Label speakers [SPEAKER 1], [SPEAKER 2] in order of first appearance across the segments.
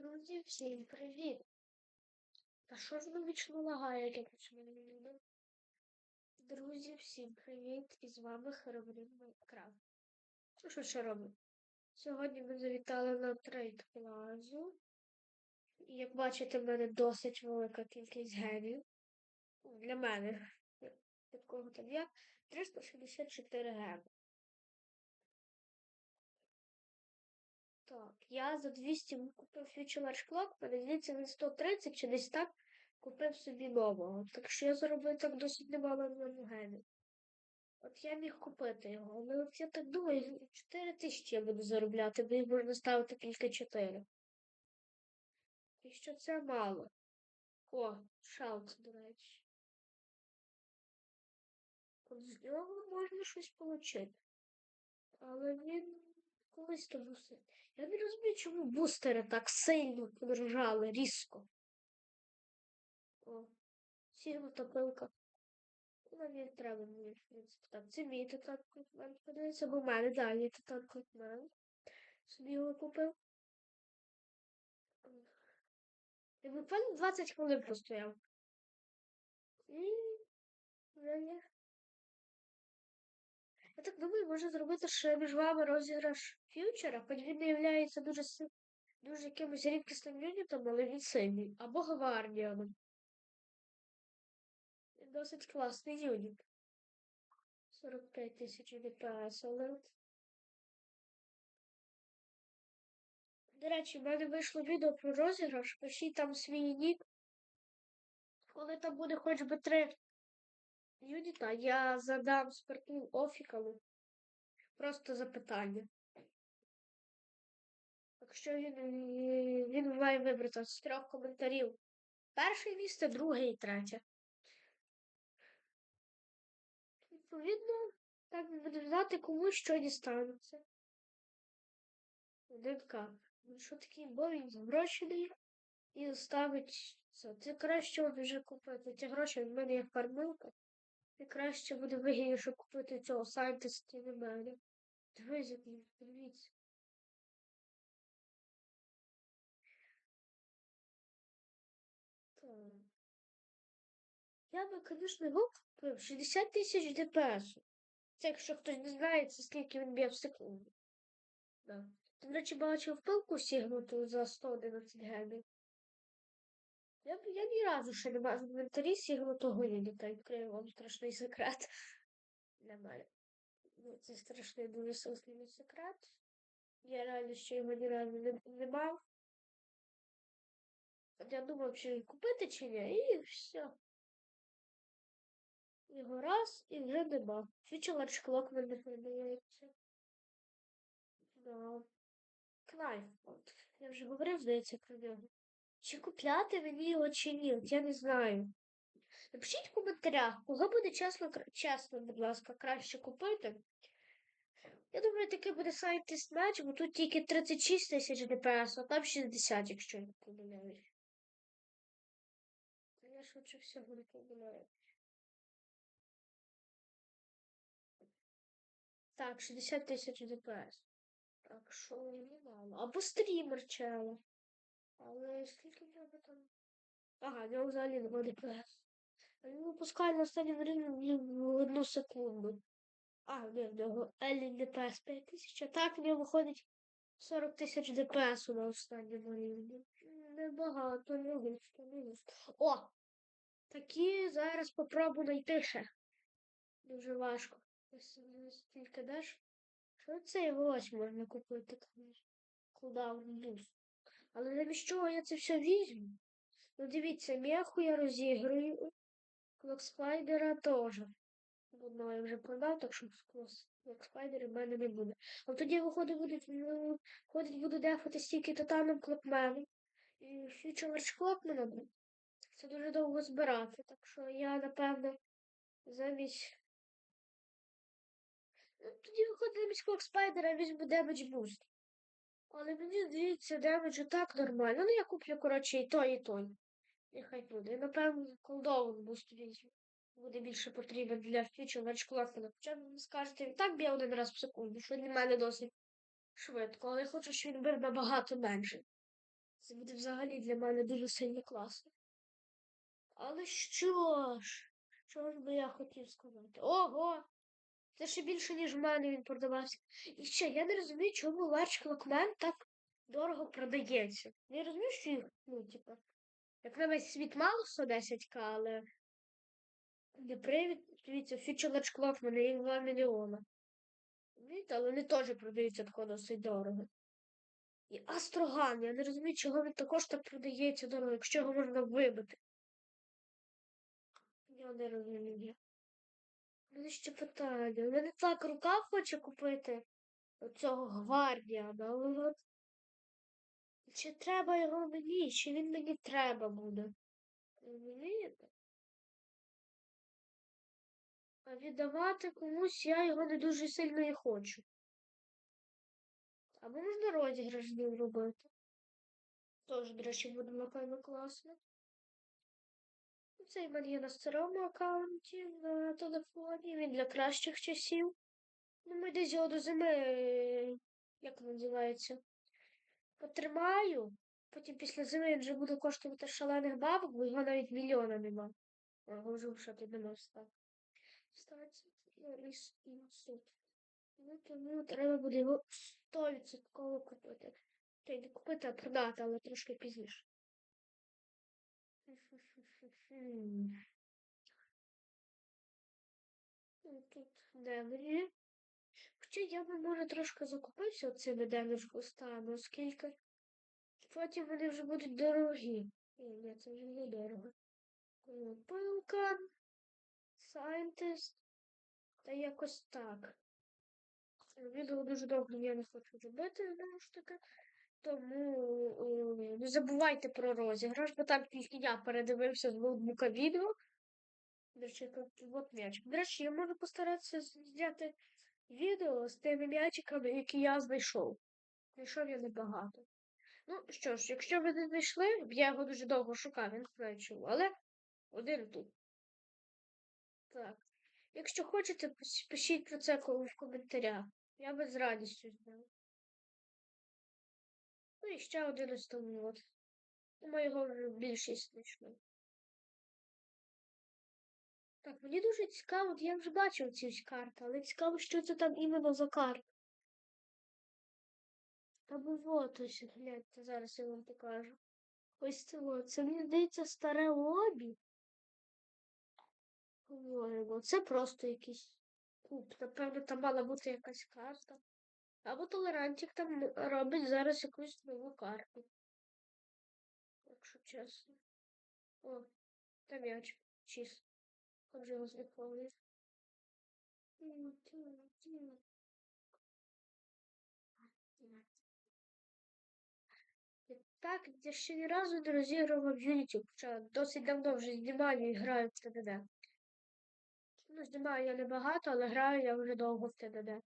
[SPEAKER 1] Друзі, всім привіт! Та що ж ви вічно лагає, як я почну не люблю? Друзі, всім привіт! І з вами Херобрін Майнкрафт. Ну що ще робимо? Сьогодні ми завітали на трейд плазу. Як бачите, в мене досить велика кількість генів. Для мене. Від кого там я? 364 гени. Так, я за 200 купив Future Clock, передається на 130 чи десь так купив собі нового. Так що я заробив так досить немало на гемі. От я міг купити його, але от я так думаю, 4 тисячі я буду заробляти, бо їх можна ставити тільки 4. І що це мало. О, шаут, до речі. От з нього можна щось отримати. Але він колись то бустер. Я не розумію, чому бустери так сильно подорожали різко. О, сігма топилка. Вона не треба мені, в принципі. Так, це мій титан кликмен. Подивіться, бо в мене далі титан кликмен. Собі його купив. І буквально 20 хвилин простояв. І вже є. Я так думаю, можна зробити ще між вами розіграш фьючера, хоч він не є дуже дуже якимось рідкісним юнітом, але він сильний. Або гвардіаном. Він досить класний юніт. 45 тисяч ДПС, але. До речі, в мене вийшло відео про розіграш. Пишіть там свій нік. Коли там буде хоч би три юніта, я задам спирту офікалу. Просто запитання. Якщо він, він має вибрати з трьох коментарів. Перше місце, друге і третє. Відповідно, так буде знати, кому що дістанеться. ДНК. Ну що такий, бо він заброшений і ставить це. Це краще вже купити. Ці гроші в мене є фармилка. І краще буде вигідніше купити цього сайнтиста на мене. Дивіться. Я би, звісно, його купив 60 тисяч ДПС. Це якщо хтось не знає, це скільки він б'є в секунду. Да. Ти, до речі, бачив пилку сігнуту за 111 гемів. Я, б- я ні разу ще не бачив в інвентарі сігнутого юніта. Відкрию вам страшний секрет. Мене. Ну, це страшний дуже сильний секрет. Я реально ще його ні разу не, не мав. От я думав, чи купити чи ні, і все. Його раз і вже нема. Фічер шклок мене продається. Да. Кнайф. От. Я вже говорив, здається, про нього. Чи купляти мені його чи ні? Я не знаю. Напишіть в коментарях, кого буде чесно, чесно, будь ласка, краще купити. Я думаю, таки буде Scientist Match, бо тут тільки 36 тисяч ДПС, а там 60, якщо не помиляюсь. Я швидше всього не помиляю. Так, 60 тисяч ДПС. Так, що немало. Або стрімер чела. Але скільки в нього там? Ага, в нього взагалі немає ДПС. Він випускає на останньому рівні в одну секунду. А, ні, в нього Елі ДПС 5000, а так в нього виходить 40 тисяч ДПС на останньому рівні. Небагато, не густо, не густо. О! Такі зараз попробую знайти ще. Дуже важко. Стільки даш. Що це його ось можна купити, звісно. Кудаун буст. Але замість чого я це все візьму? Ну дивіться, м'яху я розіграю. Клокспайдера теж. Одного я вже продав, так що клокспайдера в мене не буде. А тоді, виходить, будуть, ну, виходить, буду дефати стільки титаном клопменом. І фьючер клопменом. Це дуже довго збирати. Так що я, напевно, замість. Ну, тоді виходить замість клокспайдера візьму демедж буст. Але мені здається, демеджу так нормально. Ну, я куплю, коротше, і той, і той. Нехай буде. І, напевно, колдовий буст візьму. Буде більше потрібен для фічу вершклафена. Хоча ви скажете, він так б'є один раз в секунду, що для мене досить швидко, але я хочу, щоб він бив набагато менше. Це буде взагалі для мене дуже сильно класно. Але що ж? Що ж би я хотів сказати? Ого! Це ще більше, ніж в мене він продавався. І ще я не розумію, чому Ларч Клокмен так дорого продається. Я розумію, що їх, ну, типа, як на весь світ мало 110к, але не привід, дивіться, Future Large Clockman їх 2 мільйона. Але вони теж продаються тако досить дорого. І Астроган, я не розумію, чого він також так продається дорого, якщо його можна вибити. Я не розумію. Мене ще питання. У мене так рука хоче купити цього гвардіана, але от чи треба його мені, чи він мені треба буде? Розумієте? А віддавати комусь я його не дуже сильно і хочу. Або можна розіграш з ним робити. Тож, до речі, буде напевно класно. Цей в мене на старому аккаунті на телефоні. Він для кращих часів. Ну, ми десь його до зими, е, як називається, потримаю. Потім після зими він вже буде коштувати шалених бабок, бо його навіть мільйона нема. Його вже ти нема. Ставиться ліс і суд. Ну, тому треба буде його 100% купити. Й не купити, а продати, але трошки пізніше. Хм. Ну, Тут демрі. Хоча я би, може, трошки закупився цими демедж кустами, оскільки потім вони вже будуть дорогі. Ні, це вже не дорого. Пилка, Scientist, та якось так. Відео дуже довго я не хочу робити, знову ж таки. Тому е, не забувайте про розіграш, бо там тільки я передивився з ноутбука відео. До речі, от м'ячик. До речі, я можу постаратися зняти відео з тими м'ячиками, які я знайшов. Знайшов я небагато. Ну що ж, якщо ви не знайшли, я його дуже довго шукав, він знає чому, але один тут. Так. Якщо хочете, пишіть про це в коментарях. Я би з радістю зняв. І ще один ось тому от. Думаю, його вже більшість знайшли. Так, мені дуже цікаво, я вже бачив ці карти, але цікаво, що це там іменно за карта. Або вот ось, гляньте, зараз я вам покажу. Ось це от. Це мені здається старе лобі. По-моєму, це просто якийсь куб. Напевно, там мала бути якась карта. Або толерантик там робить зараз якусь нову карту. Якщо чесно. О, там м'яч. Чист. Отже, його зліковує. Так, я ще ні разу не розігрував Unity, хоча досить давно вже знімаю і граю в ТДД. Ну, знімаю я небагато, але граю я вже довго в ТДД.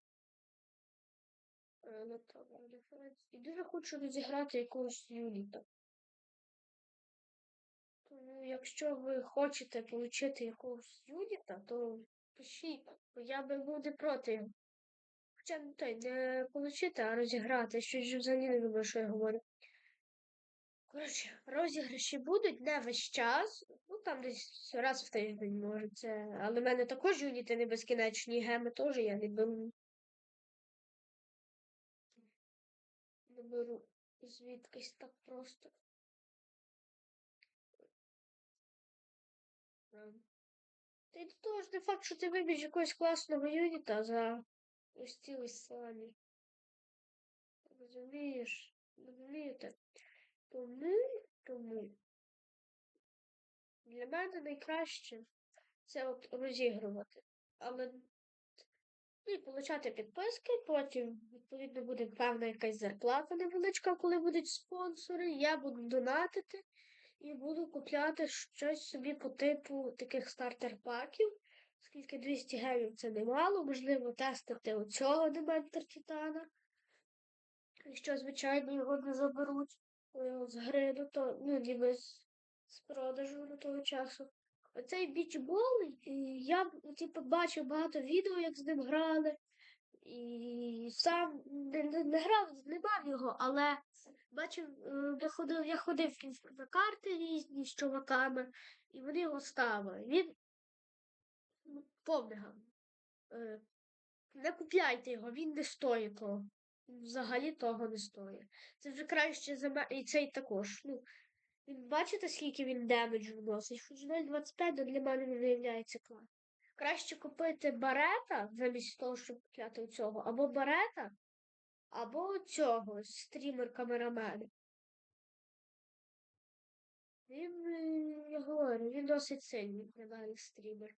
[SPEAKER 1] І дуже хочу розіграти якогось юніта. Тому, якщо ви хочете отримати якогось юніта, то пишіть, бо я би був не проти. Хоча ну, той, не отримати, а розіграти. Щось взагалі не думаю, що я говорю. Коротше, розіграші будуть не весь час. Ну там десь раз в тиждень, може це. Але в мене також юніти не безкінечні, геми теж я не беру. Беру звідкись так просто. Ем. Та й до того ж не факт, що ти вибіж якогось класного юніта за ось ці ось самі. Розумієш? Розумієте? Тому, тому для мене найкраще це от розігрувати. Але ну, і получати підписки, потім, відповідно, буде певна якась зарплата невеличка, коли будуть спонсори. Я буду донатити і буду купляти щось собі по типу таких стартер-паків. Оскільки 200 гемів це немало, можливо, тестити оцього дементор Титана. Якщо, звичайно, його не заберуть е, з гри до того, ну, ніби з, з продажу до того часу. Оцей бічбол, я типу, бачив багато відео, як з ним грали. І сам не, не, не грав, не мав його, але Бачив, е, я ходив, я ходив на карти різні з чуваками, і вони його ставили. Він ну, повний гам. Е, Не купляйте його, він не стоїть того. Взагалі того не стоїть. Це вже краще за мене. І цей також. Ну, бачите, скільки він демеджу вносить? Хоч 0,25, то для мене не виявляється клас. Краще купити барета замість того, щоб купляти цього. Або барета, або цього стрімер камерамена. Він, е, я говорю, він досить сильний мене стрімер.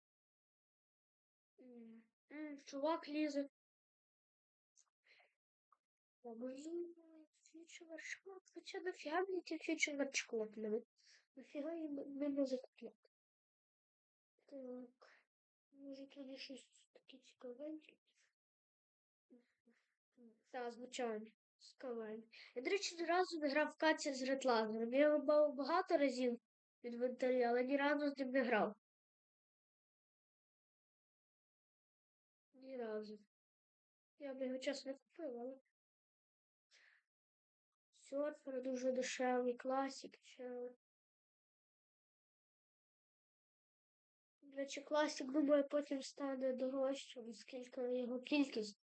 [SPEAKER 1] Чувак лізе. А мені хоча нафіга мені ті фьючер школа Нафіга їм мене закупляти. Так. Може тоді щось таке цікавеньке. Так, звичайно. Цікавеньке. Я, до речі, ні разу не грав в каці з ретлазером. Я його багато разів в інвентарі, але ні разу з ним не грав. Ні разу. Я б його чесно не купив, але. Серфер дуже дешевий, класик ще. До речі, класик, думаю, потім стане дорожчим, оскільки його кількість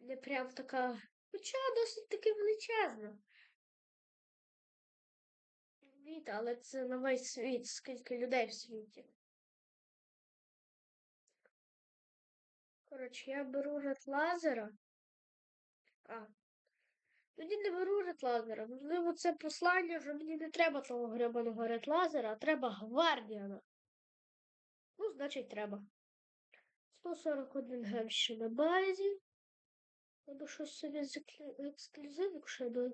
[SPEAKER 1] не прям така. Хоча досить таки величезна. Світ, але це на весь світ, скільки людей в світі. Коротше, я беру ред лазера. А. Тоді не беру ред лазера. Можливо, це послання, що мені не треба того гребаного ред лазера, а треба гвардіана. Ну, значить, треба. 141 гем ще на базі. Або щось собі з еклю- ексклюзивок ще би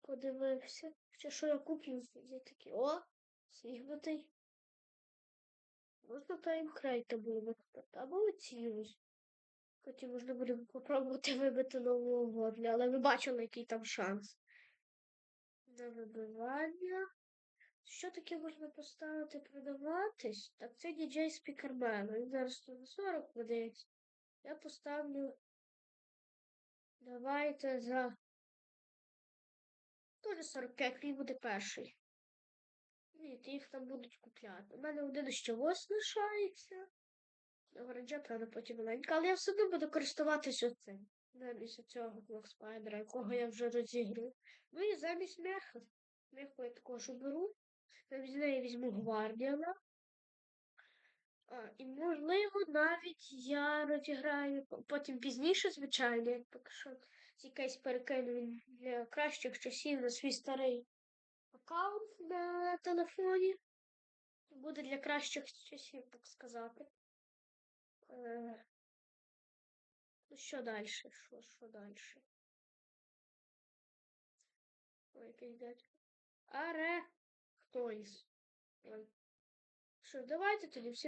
[SPEAKER 1] подивився. Чи що я куплю? Я такий, о, сігнутий. Можна таймкрейта було викупити. Або оці ось. Потім можна буде попробувати вибити нового гоблі, але ви бачили, який там шанс. На вибивання. Що таке можна поставити продаватись? Так це діджей спікермен. Він зараз тут на 40 продається. Я поставлю. Давайте за. Тоже 45 він буде перший. Ні, їх там будуть купляти. У мене один ще ось лишається. Городжа, правда, потім маленька, але я все одно буду користуватись оцим. Замість цього блокспайдера, якого я вже розіграю. Ну і замість меха. Меху я також оберу. Замість неї візьму гвардіана. А, і можливо, навіть я розіграю потім пізніше, звичайно, як поки що якийсь перекину для кращих часів на свій старий аккаунт на телефоні. Буде для кращих часів, так сказати. Е, Ну, що далі? Що, що далі? Ой, який дядько. Аре. Хто із? Ой. Що, давайте тоді всі